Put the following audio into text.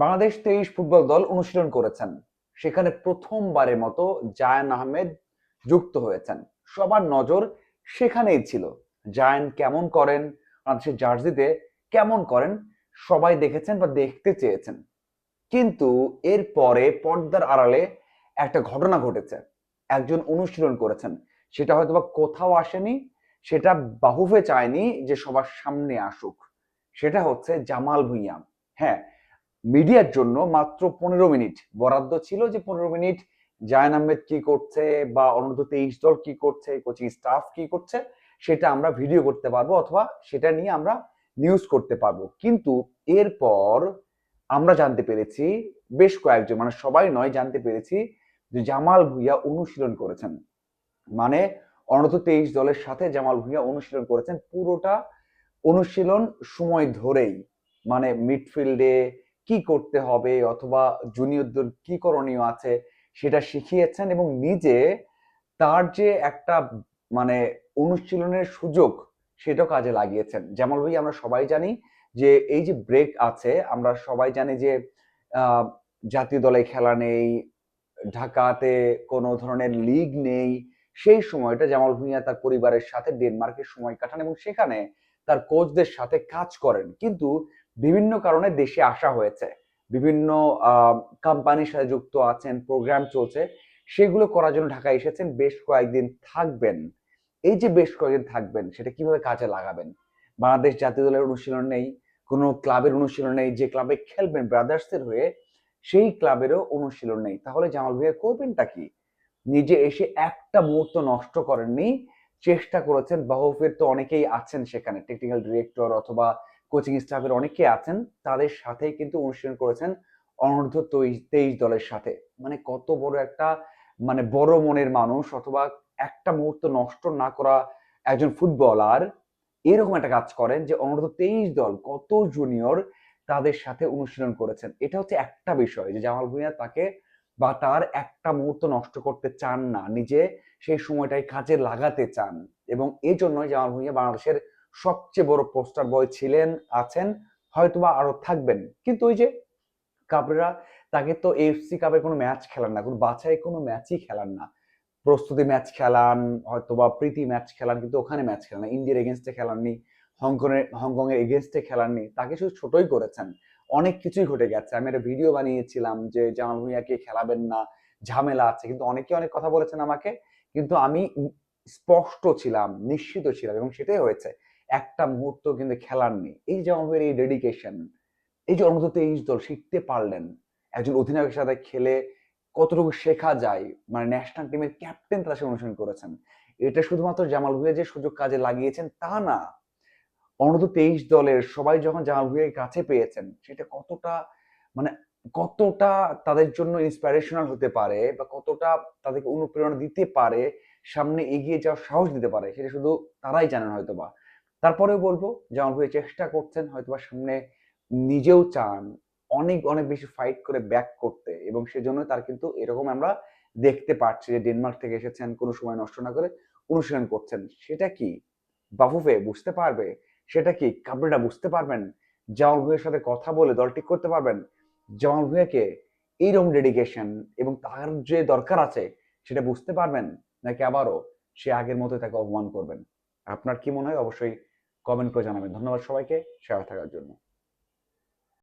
বাংলাদেশ তেইশ ফুটবল দল অনুশীলন করেছেন। সেখানে প্রথমবারের মতো জায়ান আহমেদ যুক্ত হয়েছেন। সবার নজর সেখানেই ছিল। জায়ান কেমন করেন, বাংলাদেশের জার্সিতে কেমন করেন, সবাই দেখেছেন বা দেখতে চেয়েছেন। কিন্তু এর পরে পর্দার আড়ালে একটা ঘটনা ঘটেছে। একজন অনুশীলন করেছেন। সেটা হয়তো বা কোথাও আসেনি, সেটা বাহুফে চায়নি যে সবার সামনে আসুক। সেটা হচ্ছে জামাল ভুঁইয়া। হ্যাঁ মিডিয়ার জন্য মাত্র পনেরো মিনিট। বরাদ্দ ছিল যে পনেরো মিনিট। জায়ন আহমেদ কি করছে বা অনূর্ধ্ব তেইশ দল কি করছে, কোচিং স্টাফ কি করছে, সেটা আমরা ভিডিও করতে পারব অথবা সেটা নিয়ে আমরা নিউজ করতে পারব। কিন্তু এরপর আমরা জানতে পেরেছি, বেশ কয়েকজন মানে সবাই নয়, জানতে পেরেছি যে জামাল ভুইয়া অনুশীলন করেছেন। মানে অনূর্ধ্ব তেইশ দলের সাথে জামাল ভুইয়া অনুশীলন করেছেন পুরোটা অনুশীলন সময় ধরেই। মানে মিডফিল্ডে কি করতে হবে অথবা জুনিয়রদের কি করণীয় আছে সেটা শিখিয়েছেন এবং নিজে তার যে একটা মানে অনুশীলনের সুযোগ সেটাও কাজে লাগিয়েছেন। জামাল ভাই, আমরা সবাই জানি যে এই যে ব্রেক আছে, আমরা সবাই জানি যে জাতীয় দলে খেলা নেই, ঢাকাতে কোনো ধরনের লিগ নেই, সেই সময়টা জামাল ভুঁইয়া তার পরিবারের সাথে ডেনমার্কের সময় কাটান এবং সেখানে তার কোচদের সাথে কাজ করেন। কিন্তু বিভিন্ন কারণে দেশে আসা হয়েছে। বিভিন্ন কোম্পানির সাথে যুক্ত আছেন প্রোগ্রাম চলছে। সেগুলো করার জন্য ঢাকা এসেছেন। বেশ কয়েকদিন থাকবেন। এই যে বেশ কয়েকদিন থাকবেন, সেটা কীভাবে কাজে লাগাবেন? বাংলাদেশ জাতীয় দলের অনুশীলন নেই, কোনো ক্লাবের অনুশীলন নেই, যে ক্লাবে খেলবেন ব্রাদার্সের হয়ে, সেই ক্লাবেরও অনুশীলন নেই। তাহলে জামাল ভাইয়া করবেনটা কি? নিজে এসে একটা মুহূর্ত নষ্ট করেননি, চেষ্টা করেছেন বাহুফের তো অনেকেই আছেন সেখানে টেকনিক্যাল ডিরেক্টর অথবা কোচিং স্টাফের অনেকে আছেন, তাদের সাথে কিন্তু অনুশীলন করেছেন অনূর্ধ্ব তেইশ দলের সাথে। মানে কত বড় একটা মানে বড় মনের মানুষ অথবা একটা মুহূর্ত নষ্ট না করা একজন ফুটবলার এরকম একটা কাজ করেন যে অনূর্ধ্ব তেইশ দল কত জুনিয়র তাদের সাথে অনুশীলন করেছেন। এটা হচ্ছে একটা বিষয় যে জামাল ভুঁইয়া তাকে বা তার একটা মুহূর্ত নষ্ট করতে চান না, নিজে সেই সময়টাই কাজে লাগাতে চান এবং এই জন্যই জামাল ভুঁইয়া বাংলাদেশের সবচেয়ে বড় পোস্টার বয় ছিলেন, আছেন, হয়তোবা আরও থাকবেন। কিন্তু ওই যে কাবরেরা তাকে তো এফসি কাপের কোনো ম্যাচ খেলান না, কোনো বাছাই কোনো ম্যাচই খেলান না। প্রস্তুতি ম্যাচ খেলান, হয়তোবা প্রীতি ম্যাচ খেলান, কিন্তু ওখানে ম্যাচ খেলান না। ইন্ডিয়ার এগেনস্টে খেলাননি, হংকংয়ের হংকং এর এগেনস্টে খেলাননি। তাকে শুধু ছোটই করেছেন। অনেক কিছুই ঘটে গেছে। আমি একটা ভিডিও বানিয়েছিলাম যে জামাল ভুঁইয়াকে খেলাবেন না, ঝামেলা আছে। কিন্তু অনেকে অনেক কথা বলেছেন আমাকে, কিন্তু আমি স্পষ্ট ছিলাম, নিশ্চিত ছিলাম এবং সেটাই হয়েছে। একটা মুহূর্ত কিন্তু খেলার নেই। এই যে আমাদের এই ডেডিকেশন এই যে অন্তত তেইশ দল শিখতে পারলেন, একজন অধিনায়কের সাথে খেলে কতটুকু শেখা যায় মানে ন্যাশনাল টিমের ক্যাপ্টেন তারা অনুসরণ করেছেন, এটা শুধুমাত্র জামাল ভুইয়া যে সুযোগ কাজে লাগিয়েছেন তা না অনূর্ধ্ব তেইশ দলের সবাই যখন জামাল ভুইয়ার কাছে পেয়েছেন, সেটা কতটা মানে কতটা তাদের জন্য ইন্সপিরেশনাল হতে পারে বা কতটা তাদেরকে অনুপ্রেরণা দিতে পারে, সামনে এগিয়ে যাওয়ার সাহস দিতে পারে, সেটা শুধু তারাই জানেন হয়তোবা। তারপরেও বলব জামাল ভুইয়া চেষ্টা করছেন হয়তোবা সামনে নিজেও চান অনেক অনেক বেশি ফাইট করে ব্যাক করতে এবং সেজন্য তার কিন্তু এরকম আমরা দেখতে পাচ্ছি যে ডেনমার্ক থেকে এসেছেন, কোনো সময় নষ্ট না করে অনুশীলন করছেন। সেটা কি? বাফুফে বুঝতে পারবে? সেটা কি? কাবরেটা বুঝতে পারবেন? জামাল ভুঁইয়ার সাথে কথা বলে দল ঠিক করতে পারবেন? জামাল ভুঁইয়াকে এইরকম ডেডিকেশন এবং তার যে দরকার আছে সেটা বুঝতে পারবেন? নাকি আবারও সে আগের মতো তাকে অপমান করবেন? আপনার কি মনে হয় অবশ্যই কমেন্ট করে জানাবেন। ধন্যবাদ সবাইকে শেয়ার থাকার জন্য।